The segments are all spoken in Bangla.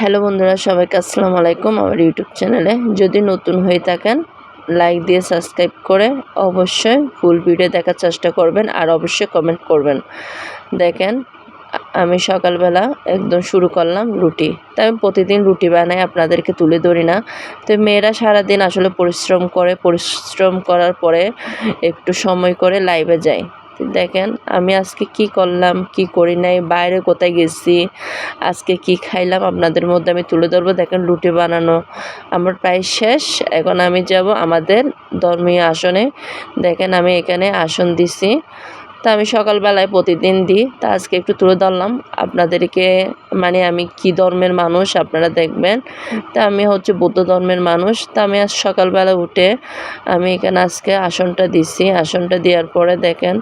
হ্যালো বন্ধুরা, সবাইকে আসসালামু আলাইকুম আমার ইউটিউব চ্যানেলে। যদি নতুন হয়ে থাকেন, লাইক দিয়ে সাবস্ক্রাইব করে অবশ্যই ফুল ভিডিও দেখার চেষ্টা করবেন আর অবশ্যই কমেন্ট করবেন। দেখেন, আমি সকালবেলা একদম শুরু করলাম রুটি। তাই আমি প্রতিদিন রুটি বানাই, আপনাদেরকে তুলে ধরি না। তো মেয়েরা সারাদিন আসলে পরিশ্রম করে, পরিশ্রম করার পরে একটু সময় করে লাইভে যায়। দেখেন, আমি আজকে কি করলাম, কি করি নাই, বাইরে কোথায় গেছি, আজকে কি খাইলাম আপনাদের মধ্যে আমি তুলে ধরবো। দেখেন রুটি বানানো আমার প্রায় শেষ, এখন আমি যাব আমাদের ধর্মীয় আসনে। দেখেন আমি এখানে আসন দিছি। তা আমি সকালবেলায় প্রতিদিন দিই। তা আজকে একটু তুলে ধরলাম। আপনাদেরকে মানে আমি কি ধর্মের মানুষ আপনারা দেখবেন। তা আমি হচ্ছে বৌদ্ধ ধর্মের মানুষ। তা আমি আজ সকালবেলা উঠে আমি এখানে আজকে আসনটা দিছি। আসনটা দেওয়ার পরে দেখেন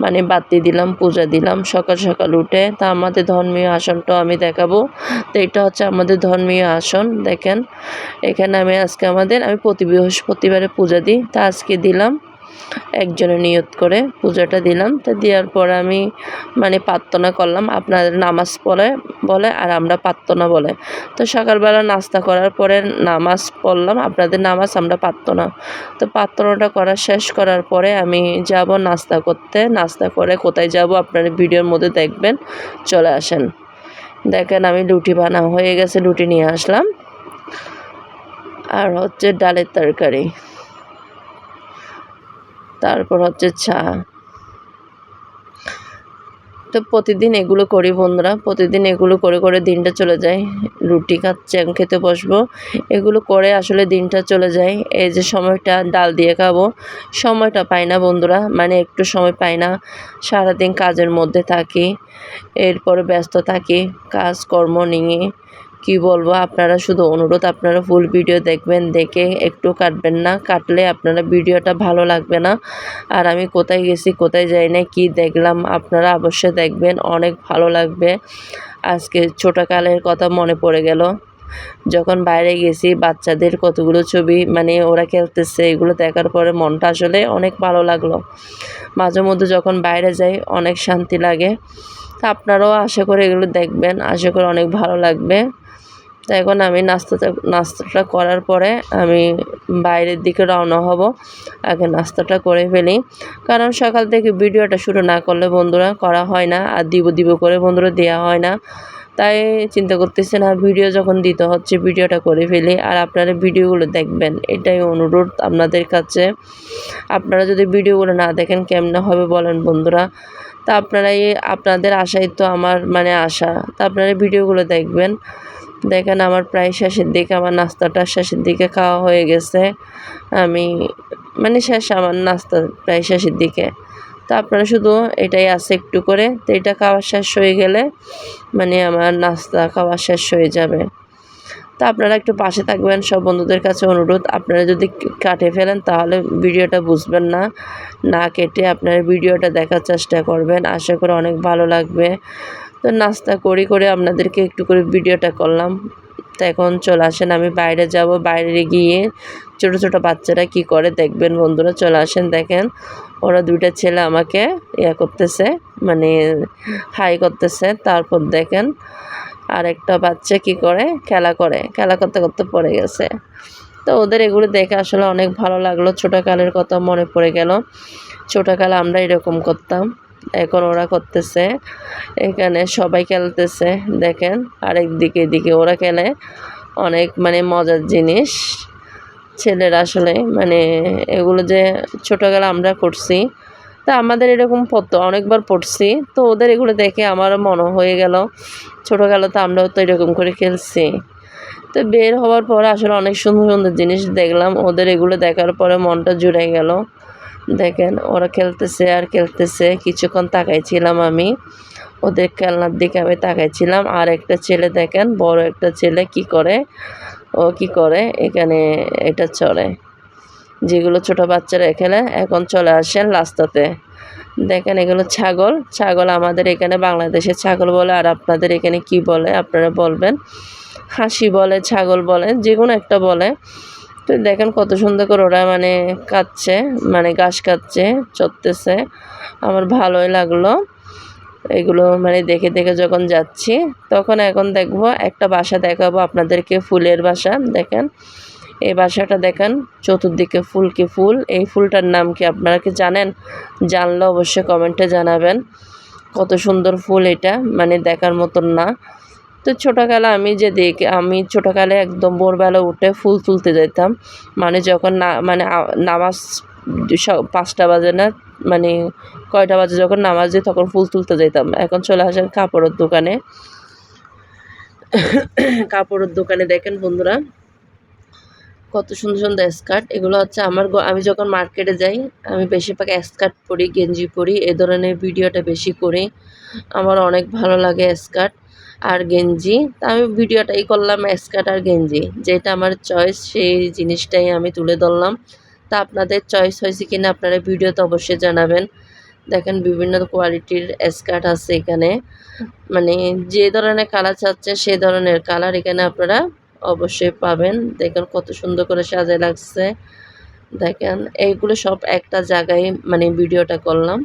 মানে বাতি দিলাম, পূজা দিলাম, সকাল সকাল উঠে। তা আমাদের ধর্মীয় আসনটাও আমি দেখাবো। তো এটা হচ্ছে আমাদের ধর্মীয় আসন, দেখেন। এখানে আমি আজকে আমাদের, আমি প্রতি বৃহস্পতিবারে পূজা দিই। তা আজকে দিলাম একজনের নিয়ত করে পূজাটা দিলাম। তো দেওয়ার পর আমি মানে প্রার্থনা করলাম আপনাদের নামাজ পড়ে, বলে, আর আমরা প্রার্থনা বলে। তো সকালবেলা নাস্তা করার পরে নামাজ পড়লাম, আপনাদের নামাজ আমরা প্রার্থনা। তো প্রার্থনাটা করা শেষ করার পরে আমি যাব নাস্তা করতে। নাস্তা করে কোথায় যাব আপনারা ভিডিওর মধ্যে দেখবেন, চলে আসেন। দেখেন আমি লুটি বানা হয়ে গেছে লুটি নিয়ে আসলাম। আর হচ্ছে ডালের তরকারি। তারপর হচ্ছে চা। তো প্রতিদিন এগুলো করি বন্ধুরা, প্রতিদিন এগুলো করে করে দিনটা চলে যায়। রুটি খাচ্ছে খেতে বসবো। এগুলো করে আসলে দিনটা চলে যায়। এই যে সময়টা ডাল দিয়ে খাব। সময়টা পাই না বন্ধুরা মানে একটু সময় পাই না। সারাদিন কাজের মধ্যে থাকি, এরপরে ব্যস্ত থাকি, কাজকর্ম নিয়ে। কি বলব, আপনারা শুধু অনুরোধ, আপনারা ফুল ভিডিও দেখবেন, দেখে একটু কাটবেন না, কাটলে আপনারা ভিডিওটা ভালো লাগবে না। আর আমি কোথায় গেছি, কোথায় যাই না কি দেখলাম, আপনারা অবশ্যই দেখবেন, অনেক ভালো লাগবে। আজকে ছোটোকালের কথা মনে পড়ে গেল। যখন বাইরে গেছি, বাচ্চাদের কতগুলো ছবি মানে ওরা খেলতেছে, এগুলো দেখার পরে মনটা আসলে অনেক ভালো লাগল। মাঝে মধ্যে যখন বাইরে যাই, অনেক শান্তি লাগে। তা আপনারাও আশা করে এগুলো দেখবেন, আশা করে অনেক ভালো লাগবে। তো এখন আমি নাস্তাটা নাস্তাটা করার পরে আমি বাইরের দিকে রওনা হব। আগে নাস্তাটা করে ফেলি। কারণ সকাল থেকে ভিডিওটা শুরু না করলে বন্ধুরা করা হয় না আর দিব দিব করে বন্ধুরা দেওয়া হয় না। তাই চিন্তা করতেছে না, ভিডিও যখন দিতে হচ্ছে ভিডিওটা করে ফেলি। আর আপনারা ভিডিওগুলো দেখবেন, এটাই অনুরোধ আপনাদের কাছে। আপনারা যদি ভিডিওগুলো না দেখেন কেমনে হবে বলেন বন্ধুরা। তা আপনারাই, আপনাদের আশাই তো আমার মানে আশা। তা আপনারা ভিডিওগুলো দেখবেন। দেখেন আমার প্রায় শেষের দিকে আমার নাস্তাটা শেষের দিকে খাওয়া হয়ে গেছে। আমি মানে শেষ আমার নাস্তা প্রায় শেষের দিকে। তো আপনারা শুধু এটাই আছে একটু করে, তো এটা খাওয়া শেষ হয়ে গেলে মানে আমার নাস্তা খাওয়া শেষ হয়ে যাবে। তো আপনারা একটু পাশে থাকবেন, সব বন্ধুদের কাছে অনুরোধ, আপনারা যদি কাটে ফেলেন তাহলে ভিডিওটা বুঝবেন না। না কেটে আপনারা ভিডিওটা দেখার চেষ্টা করবেন, আশা করি অনেক ভালো লাগবে। তো নাস্তা করি করে আপনাদেরকে একটু করে ভিডিওটা করলাম। তো এখন চলে আসেন, আমি বাইরে যাব। বাইরে গিয়ে ছোট ছোট বাচ্চারা কি করে দেখবেন বন্ধুরা? চলে আসেন, দেখেন। ওরা দুইটা ছেলে আমাকে ইয়া করতেছে মানে হাই করতেছে। তারপর দেখেন আর একটা বাচ্চা কি করে? খেলা করে। খেলা করতে করতে পড়ে গেছে। তো ওদের এগুলো দেখে আসলে অনেক ভালো লাগল। ছোটোকালের কথা মনে পড়ে গেল। ছোটোকালে আমরা এরকম করতাম। এখন ওরা করতেছে। এখানে সবাই খেলতেছে, দেখেন, আরেক দিকে এদিকে। ওরা খেলে অনেক মানে মজার জিনিস। ছেলেরা আসলে মানে এগুলো যে ছোটোবেলা আমরা করছি, তা আমাদের এরকম পড়তো, অনেকবার পড়ছি। তো ওদের এগুলো দেখে আমারও মনে হয়ে গেল ছোটোবেলা তো আমরাও তো এরকম করে খেলছি। তো বের হওয়ার পরে আসলে অনেক সুন্দর সুন্দর জিনিস দেখলাম। ওদের এগুলো দেখার পরে মনটা জুড়ে গেল। দেখেন, ওরা খেলতেছে আর খেলতেছে। কিছুক্ষণ তাকাইছিলাম আমি। ওদের খেলনার দিকে আমি তাকাইছিলাম। আর একটা ছেলে দেখেন, বড় একটা ছেলে কি করে? ও কি করে? এখানে এটা চড়ে যেগুলো ছোট বাচ্চারা খেলে, এখন চলে আসেন রাস্তাতে। দেখেন, এগুলো ছাগল। ছাগল আমাদের এখানে বাংলাদেশে ছাগল বলে, আর আপনাদের এখানে কি বলে, আপনারা বলবেন। হাসি বলে, ছাগল বলে যে কোনো একটা বলে। তো দেখেন কত সুন্দর করে ওরা মানে কাটছে মানে ঘাস কাটছে, চড়তেছে। আমার ভালোই লাগল। এগুলো মানে দেখে দেখে যখন যাচ্ছি, তখন এখন দেখব একটা বাসা দেখাবো আপনাদেরকে, ফুলের বাসা। দেখেন, এই বাসাটা দেখেন, চতুর্দিকে ফুল কি ফুল। এই ফুলটার নাম কি আপনারা কি জানেন? জানলে অবশ্যই কমেন্টে জানাবেন। কত সুন্দর ফুল এটা মানে দেখার মতন না। তো ছোটোকালে আমি যে দেখি, আমি ছোটোকালে একদম ভোরবেলা উঠে ফুল তুলতে যেতাম। মানে যখন না মানে নামাজ পাঁচটা বাজে না মানে কয়টা বাজে যখন নামাজ দিই তখন ফুল তুলতে যেতাম। এখন চলে আসেন কাপড়ের দোকানে। কাপড়ের দোকানে দেখেন বন্ধুরা, কত সুন্দর সুন্দর স্কার্ট। এগুলো হচ্ছে আমার আমি যখন মার্কেটে যাই, আমি বেশিরভাগ স্কার্ট পরি, গেঞ্জি পরি, এ ধরনের ভিডিওটা বেশি করি। আমার অনেক ভালো লাগে স্কার্ট। আর গেঞ্জি। তা আমি ভিডিওটাই করলাম স্কার্ট আর গেঞ্জি। যেটা আমার চয়েস সেই জিনিসটাই আমি তুলে ধরলাম। তা আপনাদের চয়েস হয়েছে কিনা আপনারা ভিডিওতে অবশ্যই জানাবেন। দেখেন বিভিন্ন কোয়ালিটির স্কার্ট আছে এখানে। মানে যে ধরনের কালার চাচ্ছে, সে ধরনের কালার এখানে আপনারা অবশ্যই পাবেন। দেখেন কত সুন্দর করে সাজে লাগছে। দেখেন, এইগুলো সব একটা জায়গায় মানে ভিডিওটা করলাম।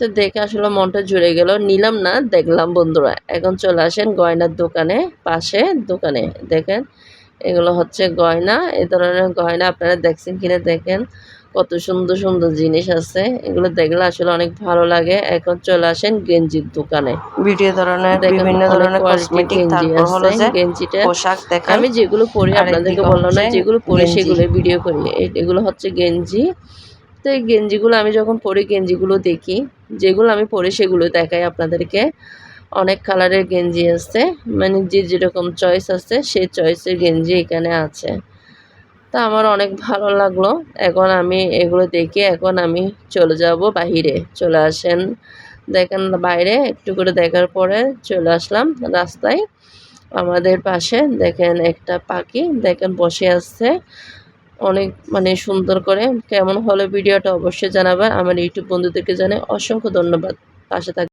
তো দেখে আসলে মনটা জুড়ে গেল। নিলাম না দেখলাম বন্ধুরা এখন চলে আসেন গয়নার দোকানে পাশে দোকানে। দেখেন এগুলো হচ্ছে গয়না এ ধরনের গয়না আপনারা দেখছেন কিনা দেখেন কত সুন্দর সুন্দর জিনিস আছে। এগুলো দেখলে আসলে অনেক ভালো লাগে। এখন চলে আসেন গেঞ্জির দোকানে। ভিডিও ধরনের বিভিন্ন ধরনের কসমেটিক তারপর হলো যে গেঞ্জিটা। পোশাক আমি যেগুলো পরি আপনাদেরকে বললাম না যেগুলো পরি সেগুলো ভিডিও করি। এগুলো হচ্ছে গেঞ্জি। তো এই গেঞ্জিগুলো আমি যখন পরি গেঞ্জিগুলো দেখি, যেগুলো আমি পরি সেগুলো দেখাই আপনাদেরকে। অনেক কালারের গেঞ্জি আছে মানে যে যেরকম চয়েস আছে সেই চয়েসের গেঞ্জি এখানে আছে। তা আমার অনেক ভালো লাগল। এখন আমি এগুলো দেখে এখন আমি চলে যাব বাহিরে। চলে আসেন, দেখেন বাইরে, একটু করে দেখার পরে চলে আসলাম রাস্তায়। আমাদের পাশে দেখেন একটা পাখি, দেখেন বসে আছে। অনেক মানে সুন্দর করে। কেমন হলো ভিডিওটা অবশ্যই জানাবেন। আমার ইউটিউব বন্ধুদেরকে জানাই অসংখ্য ধন্যবাদ। পাশে থাক